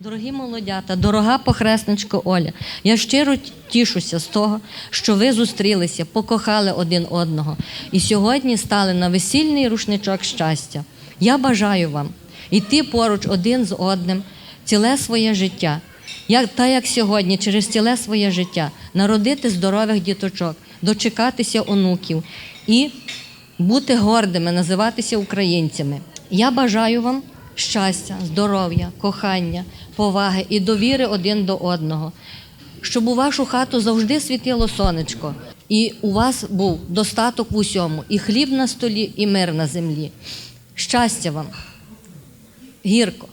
Дорогі молодята, дорога похресничко Оля, я щиро тішуся з того, що ви зустрілися, покохали один одного і сьогодні стали на весільний рушничок щастя. Я бажаю вам йти поруч один з одним ціле своє життя. Як, та як сьогодні, через ціле своє життя, народити здорових діточок, дочекатися онуків і бути гордими, називатися українцями. Я бажаю вам щастя, здоров'я, кохання, поваги і довіри один до одного, щоб у вашу хату завжди світило сонечко, і у вас був достаток в усьому, і хліб на столі, і мир на землі. Щастя вам, гірко.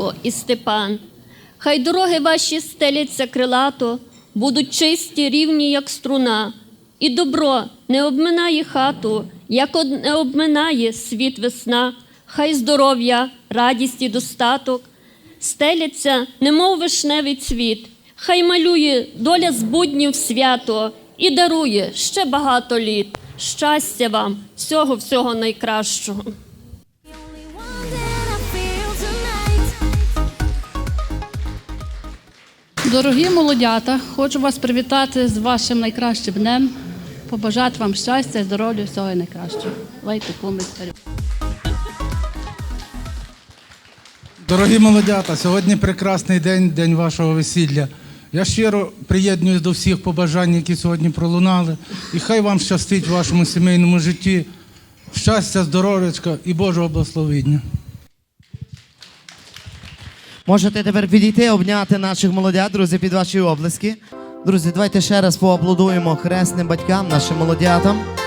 Олечко і Степан, хай дороги ваші стеляться крилато, будуть чисті, рівні, як струна, і добро не обминає хату, як не обминає світ весна, хай здоров'я, радість і достаток, стеляться, немов вишневий цвіт, хай малює доля з буднів свято і дарує ще багато літ. Щастя вам, всього всього найкращого. Дорогі молодята, хочу вас привітати з вашим найкращим днем, побажати вам щастя, здоров'я, всього найкращого. Лайте кумить. Дорогі молодята, сьогодні прекрасний день, день вашого весілля. Я щиро приєднуюсь до всіх побажань, які сьогодні пролунали. І хай вам щастить в вашому сімейному житті. Щастя, здоров'ячка і Божого благословення. Можете тепер підійти, обняти наших молодят, друзі, під ваші облиски. Друзі, давайте ще раз поаплодуємо хресним батькам, нашим молодятам.